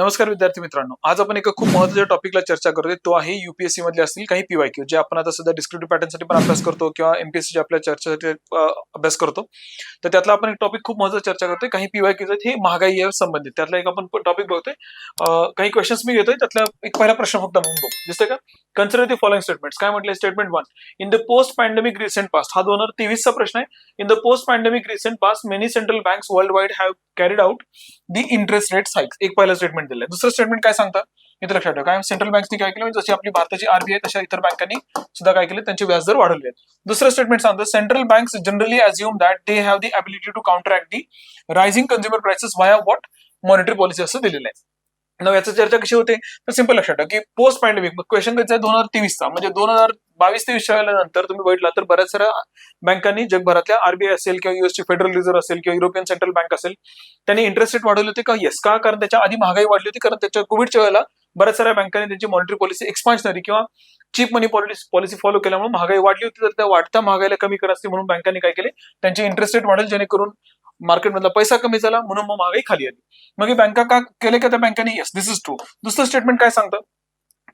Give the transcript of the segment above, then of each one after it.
नमस्कार विद्यार्थी मित्रांनो. आज आपण एका खूप महत्त्वाच्या टॉपिकला चर्चा करतोय. तो आहे युपीएससी मधले असतील काही पीवायक्यू जे आपण आता सध्या डिस्क्रिप्टिव्ह पॅटर्नसाठी पण अभ्यास करतो किंवा एमपीएससी आपल्या चर्चेसाठी अभ्यास करतो. तर त्यातला आपण एक टॉपिक खूप महत्त्वाचा चर्चा करतोय. काही पीवायक्यूज आहेत हे महागाई संबंधित. त्यातला एक आपण टॉपिक बघतोय. काही क्वेश्चन्स मी घेतोय. त्यातला एक पहिला प्रश्न फक्त म्हणून बघू. दिसतंय का? कन्सिडर द फॉलोइंग स्टेटमेंट काय म्हटलंय statement one in the post pandemic recent past हा दोन हजार तेवीसचा प्रश्न आहे. In the post pandemic recent past many central banks world wide have carried out the interest rate hikes एक पहिला स्टेटमेंट दिलंय दुसरं स्टेटमेंट काय सांगतात इथं लक्षात ठेवा. काय सेंट्रल बँक्सनी काय केलं? म्हणजे जशी आपली भारताची आरबीआय तशा इतर बँकांनी सुद्धा काय केले? त्यांचे व्याजदर वाढवले आहेत. दुसरं स्टेटमेंट सांगतं central bank generally assume that they have the ability to counteract the rising consumer prices via what monetary policy असं दिलेलं आहे. याची चर्चा कशी होते? तर सिंपल लक्षात ठेवा की पोस्ट पॅन्डेमिक क्वेश्चन कसं आहे? दोन हजार तेवीसचा म्हणजे दोन हजार बावीस तेवीस नंतर तुम्ही बघितला तर बऱ्याच साऱ्या बँकांनी जगभरातल्या आरबीआय असेल किंवा युएसची फेडरल रिझर्व्ह असेल किंवा युरोपियन सेंट्रल बँक असेल त्यांनी इंटरेस्ट रेट वाढवले होते का? येस का? कारण त्याच्या आधी महागाई वाढली होती. कारण त्याच्या कोविडच्या वेळेला बऱ्याच साऱ्या बँकांनी त्यांची मॉनिटरी पॉलिसी एक्सपान्शनरी किंवा cheap money policy policy follow केल्यामुळे महागाई वाढली होती. तर त्या वाढत्या महागाईला कमी करायची म्हणून बँकांनी काय केले? त्यांचे इंटरेस्ट रेट वाढेल. जेणेकरून मार्केटमधला पैसा कमी झाला म्हणून मग महागाई खाली आली. मग बँका का केले का त्या बँकांनी? येस दिस इज ट्रू दुसरं स्टेटमेंट काय सांगतं?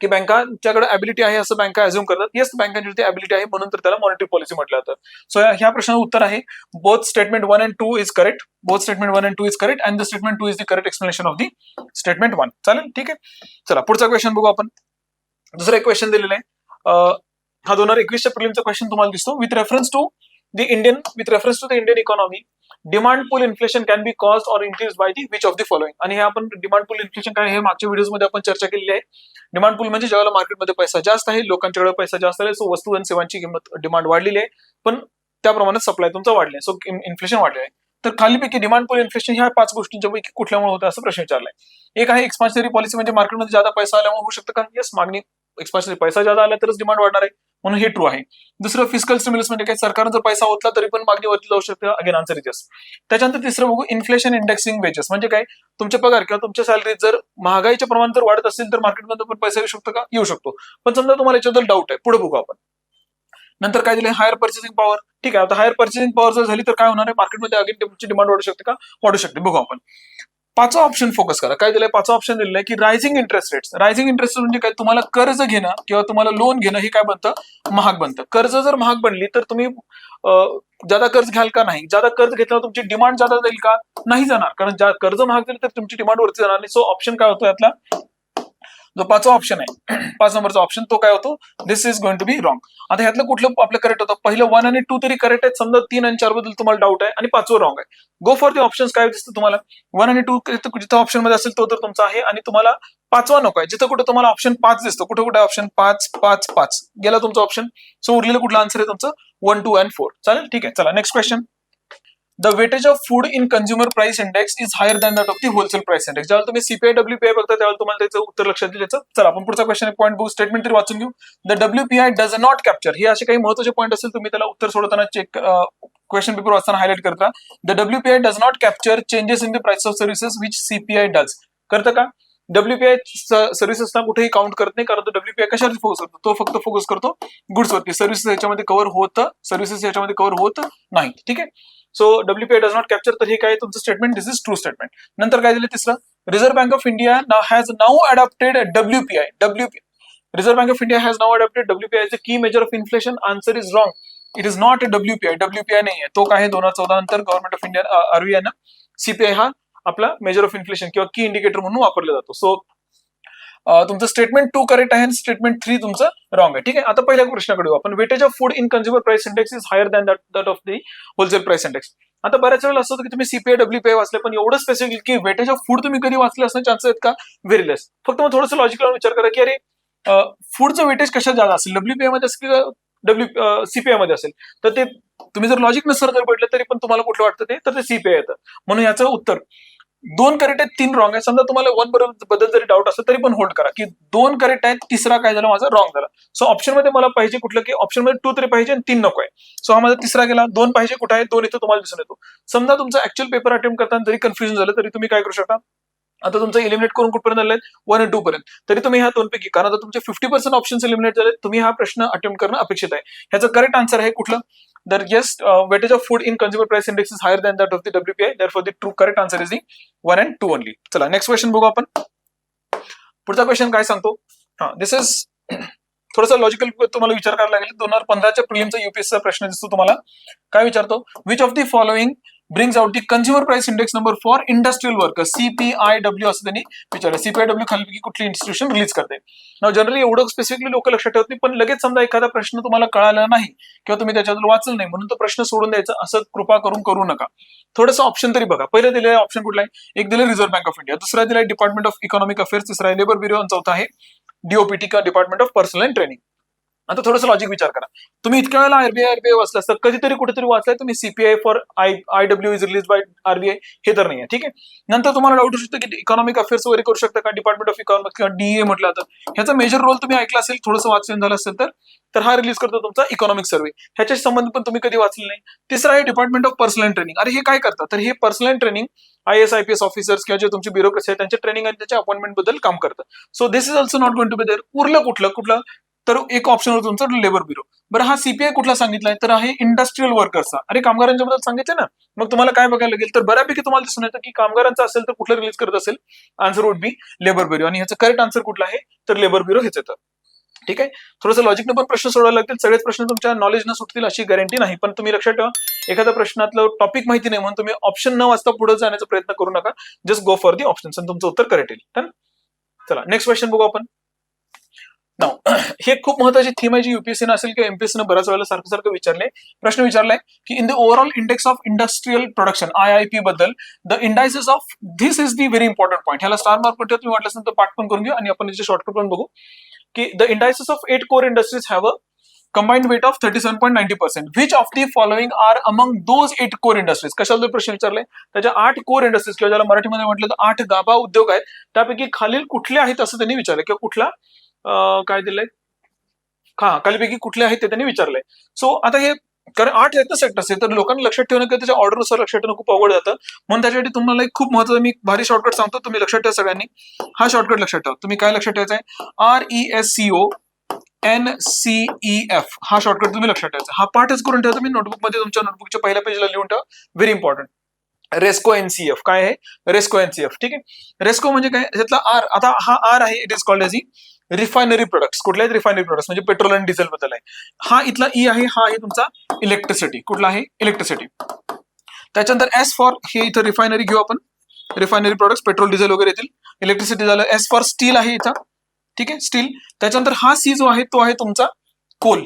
की बँकांच्याकडे ॲबिलिटी आहे असं बँका अझ्युम करतात. येस बँकांची ॲबिलिटी आहे म्हणून तर त्याला मॉनिटरी पॉलिसी म्हटलं जातं. सो ह्या प्रश्नाचं उत्तर आहे both statement one and two is correct both statement one and two is correct and the statement two is the correct explanation of the statement one चालेल? ठीक आहे? चला पुढचा क्वेश्चन बघू आपण. दुसरा एक क्वेश्चन दिलेला आहे. हा दोन हजार एकवीसच्या प्रिलिमचा क्वेश्चन तुम्हाला दिसतो. With reference to the Indian with reference to the Indian economy demand pull inflation can be cause or increase by the which of the following आणि हे आपण डिमांड पुल इन्फ्लेशन काय हे मागच्या व्हिडिओमध्ये आपण चर्चा केलेली आहे. डिमांड पुल म्हणजे ज्यावेळेला मार्केटमध्ये पैसा जास्त आहे लोकांच्याकडे पैसा जास्त आहे सो वस्तू आणि सेवांची किंमत डिमांड वाढलेली आहे. पण त्याप्रमाणे सप्लाय तुमचा वाढले सो इन्फ्लेशन वाढले आहे. तर खालीपैकी डिमांड पुल इन्फ्लेशन ह्या पाच गोष्टींच्या पैकी कुठल्यामुळे होतं असं प्रश्न विचारलाय. एक आहे एक्सपान्शनरी पॉलिसी म्हणजे मार्केटमध्ये जादा पैसा आल्यामुळे होऊ शकतं का? येस मागणी एक्सपान्शनरी पैसा जादा आला तरच डिमांड वाढणार आहे. म्हणून हे ट्रू आहे. दुसरं फिजिकल स्टिम्युलस म्हणजे काय? सरकारनं जर पैसा ओतला तरी पण मागणी वरती जाऊ शकते अगेन आन्सर इज त्याच्यानंतर तिसरं बघू इन्फ्लेशन इंडेक्सिंग वेजेस म्हणजे काय? तुमचे पगार किंवा तुमच्या सॅलरीत जर महागाईचे प्रमाण जर वाढत असेल तर मार्केटमध्ये पण पैसा येऊ शकतो का? येऊ शकतो. पण समजा तुम्हाला याच्याबद्दल डाऊट आहे. पुढे बघू आपण. नंतर काय दिले हायर पर्चेसिंग पॉवर ठीक आहे आता हायर पर्चेसिंग पॉवर जर झाली तर काय होणार आहे? मार्केटमध्ये अगेन तुमची डिमांड वाढू शकते का? वाढू शकते. बघू आपण. पाचवा ऑप्शन फोकस करा. काय दिलंय? पाचवा ऑप्शन दिलेलं आहे की rising interest rates rising interest म्हणजे काय? तुम्हाला कर्ज घेणं किंवा तुम्हाला लोन घेणं हे काय बनतं? महाग बनतं. कर्ज जर महाग बनली तर तुम्ही ज्यादा कर्ज घ्याल का नाही? ज्यादा कर्ज घेतल्यावर तुमची डिमांड ज्यादा जाईल का? नाही जाणार. कारण ज्या कर्ज महाग झाली तर तुमची डिमांड वरती जाणार नाही. सो ऑप्शन काय होतो यातला? जो पाचवा ऑप्शन आहे. पाच नंबरचा ऑप्शन तो काय होतो? This is going to be wrong आता ह्यातलं कुठलं आपलं करेक्ट होतं? पहिलं वन आणि टू तरी करेक्ट आहेत. समजा तीन आणि चारबद्दल तुम्हाला डाऊट आहे आणि पाचवं रॉंग आहे. गो फॉर दी ऑप्शन काय दिसतं तुम्हाला? वन आणि टू जिथं ऑप्शनमध्ये असेल तो तर तुमचा आहे आणि तुम्हाला पाचवा नको आहे. जिथं कुठं तुम्हाला ऑप्शन पाच दिसतो. कुठं कुठे ऑप्शन पाच पाच पाच. गेला तुमचा ऑप्शन सो उरलेलं कुठलं आन्सर आहे तुमचं? वन टू अँड फोर चालेल? ठीक आहे. चला next question the weightage of food in consumer price index is higher than that of the wholesale price index ज्यावेळेला तुम्ही सीपीआय डब्ल्यूपीआय बघता त्यावेळेला तुम्हाला त्याचं उत्तर लक्षात येईल. याचं. चला आपण पुढचा क्वेश्चन पॉईंट बघू स्टेटमेंट तरी वाचून घेऊ. The WPI does not capture हे असे काही महत्त्वाचे पॉईंट असेल तुम्ही त्याला उत्तर सोडताना चेक क्वेश्चन पेपर वाचताना हायलाइट करता. The WPI does not capture changes in the price of services which CPI does करतं का? डब्ल्यूपीआय सर्व्हिसेसना कुठेही काउंट करत नाही कारण तो डब्ल्यूपीआय कशावरती फोकस करतो? तो फक्त फोकस करतो गुड्सवरती सर्व्हिसेस याच्यामध्ये कव्हर होतं सर्व्हिसेस याच्यामध्ये कव्हर होत नाही. ठीक आहे? So WPI does not capture तर हे काय? आहे तुमचं statement this is true statement नंतर काय दिलं तिसरं? Reserve bank of India has now adopted WPI WPI reserve bank of India has now adopted WPI की major of inflation answer is wrong it is not WPI WPI नाही आहे. तो काय आहे? दोन हजार चौदा नंतर गव्हर्नमेंट ऑफ इंडिया आरबीआय ना सीपीआय हा आपला मेजर ऑफ इन्फ्लेशन किंवा की इंडिकेटर म्हणून वापरला जातो. सो तुमचं स्टेटमेंट टू करेक्ट आहे आणि स्टेटमेंट थ्री तुमचं रॉंग आहे. ठीक आहे? आता पहिल्या प्रश्नाकडे येऊ आपण. Weightage of food in consumer price index is higher than that that of the wholesale price index आता बऱ्याच वेळेला असं होतं की तुम्ही सीपीआय डब्ल्यू पी वाचले पण एवढं स्पेसिफिक की वेटेज ऑफ फूड तुम्ही कधी वाचले असण्याचे चान्सेस आहेत का? व्हेरी लेस फक्त मग थोडंसं लॉजिकल विचार करा की अरे फूडचं वेटेज कशात जादा असेल? डब्ल्यू मध्ये असेल किंवा डब्ल्यू सीपीआयमध्ये असेल? तर ते तुम्ही जर लॉजिक नसर जर भेटलं तरी पण तुम्हाला कुठलं वाटतं ते? तर ते सीपीआय येतं. म्हणून याचं उत्तर दोन करेक्ट आहेत तीन रॉंग आहे समजा तुम्हाला वनबद्दल जरी डाऊट असेल तरी पण होल्ड करा. की दोन करेक्ट आहेत तिसरा काय झाला? माझा रॉंग झाला. सो ऑप्शनमध्ये मला पाहिजे कुठलं की ऑप्शनमध्ये टू तरी पाहिजे आणि तीन नको आहे. सो हा माझा तिसरा गेला. दोन पाहिजे कुठं आहे? दोन इथं तुम्हाला दिसून येतो. समजा तुमचा ऍक्च्युअल पेपर अटेम्प्ट करताना जरी कन्फ्युजन झालं तरी तुम्ही काय करू शकता? आता तुमचं इलिमिनेट करून कुठपर्यंत आले वन अँड टू पर्यंत. तरी तुम्ही ह्या दोन पैकी कारण आता तुमचे फिफ्टी पर्सेंट ऑप्शन इलिमिनेट झाले तुम्ही हा प्रश्न अटेम्प्ट करणं अपेक्षित आहे. ह्याचं करेक्ट आन्सर आहे कुठलं? तर yes weightage of food in consumer price index is higher than that of the WPI दर for the true correct answer is the one and two only चला नेक्स्ट क्वेश्चन बघू आपण. पुढचा क्वेश्चन काय सांगतो? हा दिस इज थोडासा लॉजिकल तुम्हाला विचार करायला लागेल. दोन हजार पंधराच्या प्रिलिमचा युपीएसचा प्रश्न दिसतो तुम्हाला. काय विचारतो? Which of the following brings out the consumer price index number for industrial worker CPI W असं त्यांनी विचारलं. सीपीआयडब्ल्यू खाली कुठली इन्स्टिट्यूशन रिलीज करते. ना जनरली एवढं स्पेसिफिकली लोक लक्षात ठेवत नाही पण लगेच समजा एखादा प्रश्न तुम्हाला कळाला नाही किंवा तुम्ही त्याच्यातून वाचलं नाही म्हणून तो प्रश्न सोडून द्यायचा असं कृपा करून करू नका. थोडंसं ऑप्शन तरी बघा. पहिलं दिलेलं ऑप्शन कुठला आहे? एक दिलं रिझर्व्ह बँक ऑफ इंडिया दुसरा दिलाय डिपार्टमेंट ऑफ इकॉनॉमिक अफेअर्स तिसरा आहे लेबर ब्युरो आणि चौथा आहे डीओपीटी का department of personnel and training आता थोडंसं लॉजिक विचार करा. तुम्ही इतक्या वेळेला आरबीआय आरबीआय वाचलं असतं कधीतरी कुठेतरी वाचलाय तुम्ही CPI for I I W is release by RBI हे तर नाही आहे ठीक आहे? नंतर तुम्हाला डाऊट शकतो की इकॉनॉमिक अफेअर्स वगैरे करू शकता का डिपार्टमेंट ऑफ इकॉनॉमिक किंवा डीए म्हटलं तर ह्याचा मेजर रोल तुम्ही ऐकला असेल थोडंसं वाचन झालं असेल तर तर हा रिलीज करतो तुमचा इकॉनॉमिक सर्व्हे ह्याच्या संबंध पण तुम्ही कधी वाचले नाही. तिसरा आहे डिपार्टमेंट ऑफ पर्सनल ट्रेनिंग अरे हे काय करतात? तर हे personnel training I S I P S officers किंवा जे तुमचे ब्युरोक्रेसी आहे त्यांच्या ट्रेनिंग आणि त्याच्या अपॉइंटमेंटबद्दल काम करतं. So this is also not going to be there उरलं कुठलं? कुठलं? तर एक ऑप्शन होतं तुमचं लेबर ब्युरो बरं हा सीपीआय कुठला सांगितलाय? तर आहे इंडस्ट्रियल वर्कर्सचा अरे कामगारांच्या बद्दल सांगितलं ना? मग तुम्हाला काय बघायला लागेल? तर बऱ्यापैकी तुम्हाला दिसून येतं की कामगारांचं असेल तर कुठलं रिलीज करत असेल? Answer would be labour bureau आणि ह्याचं करेक्ट आन्सर कुठलं आहे? तर लेबर ब्युरो हेच येतं. ठीक आहे? थोडंसं लॉजिकनं पण प्रश्न सोडवायला लागतील. सगळेच प्रश्न तुमच्या नॉलेजनं सुटतील अशी गॅरंटी नाही. पण तुम्ही लक्षात ठेवा एखाद्या प्रश्नातलं टॉपिक माहिती नाही म्हणून तुम्ही ऑप्शन न वाचता पुढे जाण्याचा प्रयत्न करू नका. Just go for the option आणि तुमचं उत्तर करेक्ट येईल. चला नेक्स्ट क्वेश्चन बघू आपण. हे खूप महत्वाची थीम आहे जी युपीएससीनं असेल किंवा एमपीएससीनं बऱ्याच वेळेला सारखं सारखं विचारले प्रश्न विचारलाय की in the overall index of industrial production I I P बद्दल the indices of this is the very important point ह्याला स्टार मार्क पट्टी तुम्ही वाटलं असेल तर पाठ पण करून घेऊ आणि आपण याचे शॉर्टकट पण बघू. की the indices of eight core industries have a combined weight of 37.90%. Which of the following are among those eight core industries? कशाला प्रश्न विचारले त्याच्या आठ कोर इंडस्ट्रीज किंवा ज्याला मराठीमध्ये म्हटलं तर आठ गाभा उद्योग आहेत त्यापैकी खालील कुठले आहेत असं त्यांनी विचारलं किंवा कुठला काय दिलंय? हा खालीपैकी कुठले आहेत ते त्यांनी विचारलंय. सो आता हे कारण आठ आहेत ना सेक्टर्स तर लोकांना लक्षात ठेवणं किंवा त्याच्या ऑर्डरनुसार लक्षात ठेवणं खूप अवघड जातं. म्हणून त्याच्यासाठी तुम्हाला एक खूप महत्वाचं मी भारी शॉर्टकट सांगतो तुम्ही लक्षात ठेवा सगळ्यांनी. हा शॉर्टकट लक्षात ठेवा. तुम्ही काय लक्षात ठेवायचं आहे R E S C O N C E F हा शॉर्टकट तुम्ही लक्षात ठेवायचा. हा पाठच करून ठेवा तुम्ही नोटबुकमध्ये तुमच्या नोटबुकच्या पहिल्या पेजला लिहून ठेवा. व्हेरी इम्पॉर्टंट रेस्को एनसीएफ काय आहे? रेस्को एनसीएफ ठीक आहे? रेस्को म्हणजे काय? त्यातला आर आता हा आर आहे it is called as refinery products कुठले आहेत रिफायनरी प्रोडक्ट्स म्हणजे पेट्रोल आणि डिझेल बद्दल आहे. हा इथला ई आहे हा आहे तुमचा इलेक्ट्रिसिटी कुठला आहे? इलेक्ट्रिसिटी त्याच्यानंतर एस फॉर हे इथं रिफायनरी घेऊ आपण. रिफायनरी प्रोडक्ट्स पेट्रोल डिझेल वगैरे येतील. इलेक्ट्रिसिटी झालं एस फॉर स्टील आहे इथं. ठीक आहे? स्टील त्याच्यानंतर हा सी जो आहे तो आहे तुमचा कोल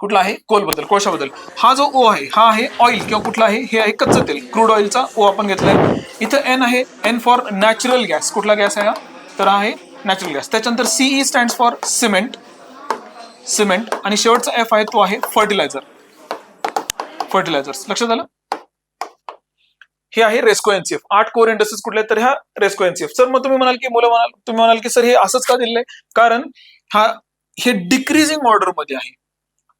कुठला आहे? कोलबद्दल कोळशाबद्दल. हा जो ओ आहे हा आहे ऑइल किंवा कुठला आहे? हे आहे कच्चं तेल. क्रूड ऑइलचा ओ आपण घेतलाय. इथं एन आहे एन फॉर नॅचरल गॅस कुठला गॅस आहे हा? तर आहे नॅचरल गॅस त्याच्यानंतर CE stand for cement cement आणि शेवटचा एफ आहे तो आहे फर्टिलायझर फर्टिलायझर्स लक्षात आलं? हे आहे रेस्को एनसीएफ आठ कोर इंडस्ट्रीज कुठले आहेत तर ह्या रेस्को एनसीएफ सर मग तुम्ही म्हणाल की मुलं म्हणाल तुम्ही म्हणाल की सर हे असंच का दिलंय? कारण हा हे डिक्रीजिंग ऑर्डरमध्ये आहे.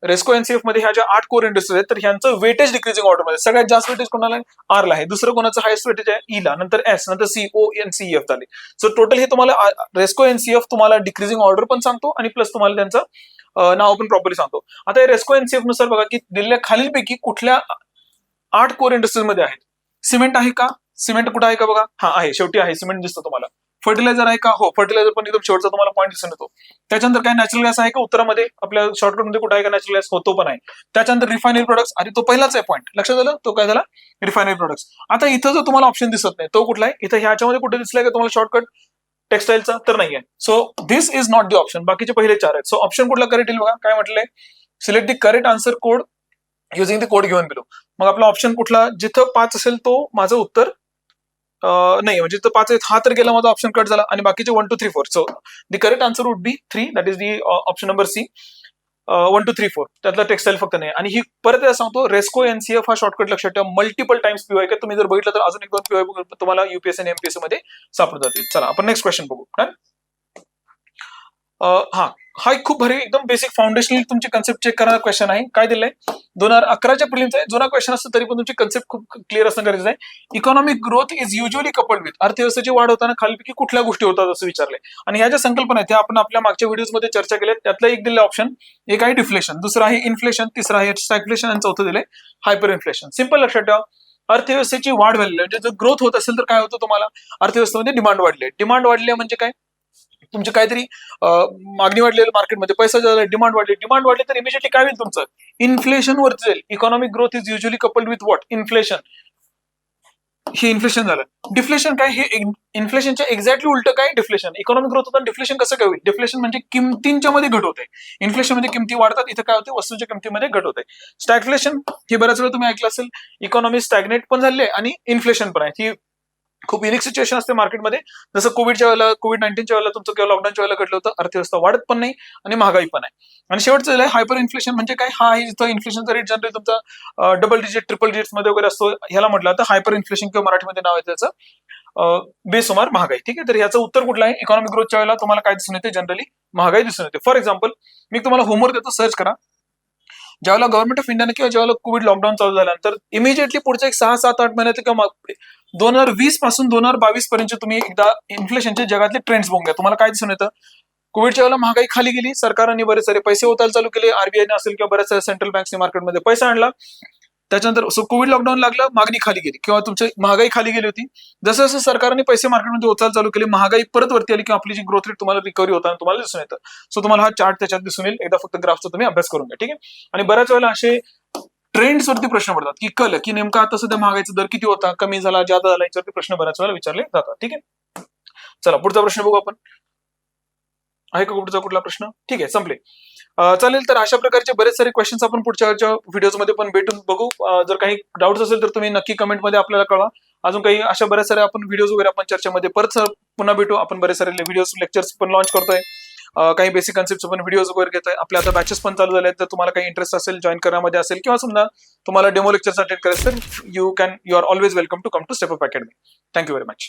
रेस्को एनसीएफमध्ये ह्या ज्या आठ कोर इंडस्ट्रीज आहेत तर ह्यांचं वेटेज डिक्रीजिंग ऑर्डरमध्ये. सगळ्यात जास्त वेटेज कोणाला आहे? आरला आहे. दुसरं कोणाचं हायस्ट वेटेज आहे? E ईला नंतर एस नंतर C O N C F झाले. सो टोटल हे तुम्हाला रेस्को एनसीएफ तुम्हाला डिक्रीजिंग ऑर्डर पण सांगतो आणि प्लस तुम्हाला त्यांचं नाव पण प्रॉपरली सांगतो. आता हे रेस्को एनसीएफनुसार बघा की दिलेल्या खालीलपैकी कुठल्या आठ कोर इंडस्ट्रीजमध्ये आहेत? सिमेंट आहे का? सिमेंट कुठं आहे का बघा? हा आहे. शेवटी आहे. सिमेंट दिसतं तुम्हाला. फर्टिलायझर आहे का? हो फर्टिलायझर पण एकदम शेवटचा तुम्हाला पॉईंट दिसून येतो. त्याच्यानंतर काय नॅचरल गॅस आहे का? उत्तरामध्ये आपल्या शॉर्टकटमध्ये कुठं आहे का नॅचरल गॅस होतो पण आहे. त्याच्यानंतर रिफायनरी प्रोडक्ट्स आणि तो पहिलाच आहे पॉईंट लक्षात आलं? तो काय झाला? रिफायनरी प्रोडक्ट्स आता इथं जो तुम्हाला ऑप्शन दिसत नाही तो कुठला आहे? इथं ह्याच्यामध्ये कुठे दिसलाय का तुम्हाला शॉर्टकट टेक्सटाईलचा तर नाहीये. So this is not the option बाकीचे पहिले चार आहेत. सो ऑप्शन कुठला करेक्ट येईल बघा? काय म्हटलंय? Select the correct answer code using the code घेऊन बिलो मग आपला ऑप्शन कुठला? जिथं पाच असेल तो माझं उत्तर नाही म्हणजे तर पाच हा तर गेला माझा ऑप्शन कट झाला. आणि बाकीचे one two three four so the correct answer would be three that is the option number C one two three four त्यातला टेक्सटाईल फक्त नाही. आणि ही परत सांगतो रेस्को एनसीएफ हा शॉर्टकट लक्षात ठेवा. मल्टिपल टाइम्स पीवाय का तुम्ही जर बघितलं तर अजून एक दोन पीवाय तुम्हाला युपीएस आणि एमपीएसमध्ये सापडून जातील चला आपण नेक्स्ट क्वेश्चन बघू. हा. हा एक खूप भारी एकदम बेसिक फाउंडेशनल तुमची कन्सेप्ट चेक करणारा क्वेश्चन आहे. काय दिलंय? दोन हजार अकराच्या प्रिलिम्स आहे जुना क्वेश्चन असतं तरी पण तुमची कन्सेप्ट खूप क्लिअर असणं गरजेचं आहे. Economic growth is usually coupled with अर्थव्यवस्थेची वाढ होताना खालीपैकी कुठल्या गोष्टी होतात असं विचारले आणि ह्या ज्या संकल्पना आहेत त्या आपण आपल्या मागच्या व्हिडिओमध्ये चर्चा केल्या त्यातलं एक दिलेलं ऑप्शन एक आहे डिफ्लेशन दुसरं आहे इन्फ्लेशन तिसरं आहे स्टॅग्फ्लेशन आणि चौथं दिलंय हायपर इन्फ्लेशन सिंपल लक्षात ठेवा. अर्थव्यवस्थेची वाढ झालेली म्हणजे जर ग्रोथ होत असेल तर काय होतं तुम्हाला? अर्थव्यवस्थेमध्ये डिमांड वाढली डिमांड वाढली आहे म्हणजे काय? तुमची काहीतरी मागणी वाढलेली मार्केटमध्ये पैसा झाला डिमांड वाढली डिमांड वाढली तर इमिजिएटली काय होईल तुमचं? इन्फ्लेशन वरती जाईल. Economic growth is usually coupled with what inflation हे इन्फ्लेशन झालं. डिफ्लेशन काय? हे इन्फ्लेशनच्या एक्झॅक्टली उलट काय? डिफ्लेशन इकॉनॉमिक ग्रोथ होता डिफ्लेशन कसं काय होईल? डिफ्लेशन म्हणजे किमतींच्या मध्ये घट होते. इन्फ्लेशन म्हणजे किमती वाढतात इथं काय होते? वस्तूंच्या किमतीमध्ये घट होते. स्टॅग्फ्लेशन हे बऱ्याच वेळा तुम्ही ऐकलं असेल. इकॉनॉमी स्टॅग्नेट पण झाले आणि इन्फ्लेशन पण आहे. ही खूप युनिक सिच्युएशन असते मार्केटमध्ये जसं कोविडच्या वेळेला कोविड नाईन्टीनच्या वेळेला तुमचं किंवा लॉकडाऊनच्या वेळेला घडलं होतं अर्थव्यवस्था वाढत पण नाही आणि महागाई पण आहे. आणि शेवटचं झालं हायपर इन्फ्लेशन म्हणजे काय? हा आहे जिथं इन्फ्लेशनचा रेट जनरली तुमचा डबल डिजिट ट्रिपल डिजिटमध्ये वगैरे असतो. ह्याला म्हटलं तर हायपर इन्फ्लेशन किंवा मराठीमध्ये नाव आहे त्याचं. बेसुमार महागाई. ठीक आहे? तर याचं उत्तर कुठलं आहे? इकॉनॉमिक ग्रोथच्या वेळेला तुम्हाला काय दिसून येते? जनरली महागाई दिसून येते. फॉर एक्झाम्पल मी तुम्हाला होमवर्क देतो सर्च करा. ज्यावेळेला गव्हर्नमेंट ऑफ इंडियाने किंवा ज्यावेळेला कोविड लॉकडाऊन चालू झाल्यानंतर इमिजिएटली पुढच्या एक सहा सात आठ महिन्यात किंवा दोन हजार वीसपासून दोन हजार बावीस पर्यंत तुम्ही एकदा इन्फ्लेशनचे जगातले ट्रेंड्स बघून घ्या. तुम्हाला काय दिसून येतं? कोविडच्या वेळेला महागाई खाली गेली सरकारने बरेच सारे पैसे ओतायला चालू केले आरबीआयने असेल किंवा बऱ्याच सारे सेंट्रल बँक्सने मार्केटमध्ये पैसा आणला. त्याच्यानंतर सो कोविड लॉकडाऊन लागलं मागणी खाली गेली किंवा तुमची महागाई खाली गेली होती. जसं जसं सरकारने पैसे मार्केटमध्ये होतायला चालू केली महागाई परत वरती आली किंवा आपली जी ग्रोथ रेट तुम्हाला रिकव्हरी होताना तुम्हाला दिसून येतं. सो तुम्हाला हा चार्ट त्याच्यात दिसून येईल. एकदा फक्त ग्राफचा तुम्ही अभ्यास करून घ्या ठीक आहे? आणि बऱ्याच वेळेला असे ट्रेंड्स वरती प्रश्न पडतात की कल की नेमका आता सध्या महागाईचा दर किती होता कमी झाला जादा झाला याच्यावरती प्रश्न बऱ्याच वेळेला विचारले जातात ठीक आहे? चला पुढचा प्रश्न बघू आपण. आहे का कुठचा कुठला प्रश्न? ठीक आहे संपले. चालेल तर अशा प्रकारचे बरेच सारे क्वेश्चन्स आपण पुढच्या व्हिडिओजमध्ये पण भेटून बघू. जर काही डाऊट्स असेल तर तुम्ही नक्की कमेंटमध्ये आपल्याला कळवा. अजून काही अशा बऱ्याच साऱ्या आपण व्हिडिओज वगैरे आपण चर्चेमध्ये परत पुन्हा भेटू. आपण बरेच सारे व्हिडिओज लेक्चर्स पण लॉन्च करतोय. काही बेसिक कन्सेप्ट पण व्हिडिओज वगैरे घेतोय. आपल्या आता बॅचेस पण चालू झाले तर तुम्हाला काही इंटरेस्ट असेल जॉईन करण्यामध्ये असेल किंवा समजा तुम्हाला डेमो लेक्चर्स अटेंड करायचं तर you can you are always welcome to come to Step Up Academy thank you very much